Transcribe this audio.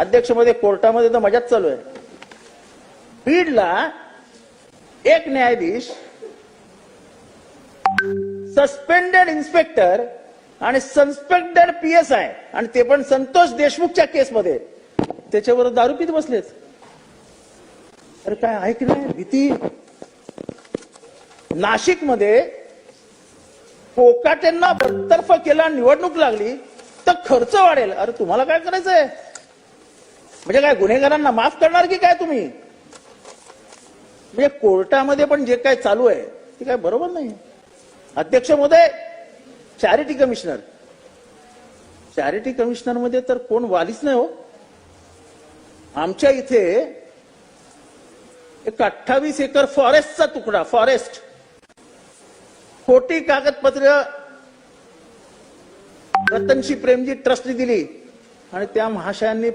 अध्यक्षमध्ये कोर्टामध्ये तर मजाच चालू आहे. बीडला एक न्यायाधीश सस्पेंडेड इन्स्पेक्टर आणि सस्पेंडेड पी एस आय आणि ते पण संतोष देशमुखच्या केसमध्ये. त्याच्यावर दारू पित बसलेत. अरे काय आहे की नाही? भीती. नाशिकमध्ये कोकाटेंना बडतर्फ केला निवडणूक लागली तर खर्च वाढेल. अरे तुम्हाला काय करायचंय? म्हणजे काय गुन्हेगारांना माफ करणार की काय तुम्ही? म्हणजे कोर्टामध्ये पण जे काय चालू आहे ते काय बरोबर नाही. अध्यक्ष महोदय चॅरिटी कमिशनर चॅरिटी कमिशनरमध्ये तर कोण वालीच नाही हो. आमच्या इथे एक अठ्ठावीस एकर फॉरेस्टचा तुकडा फॉरेस्ट खोटी कागदपत्र रतनशी प्रेमजी ट्रस्टने दिली आणि त्या महाशयांनी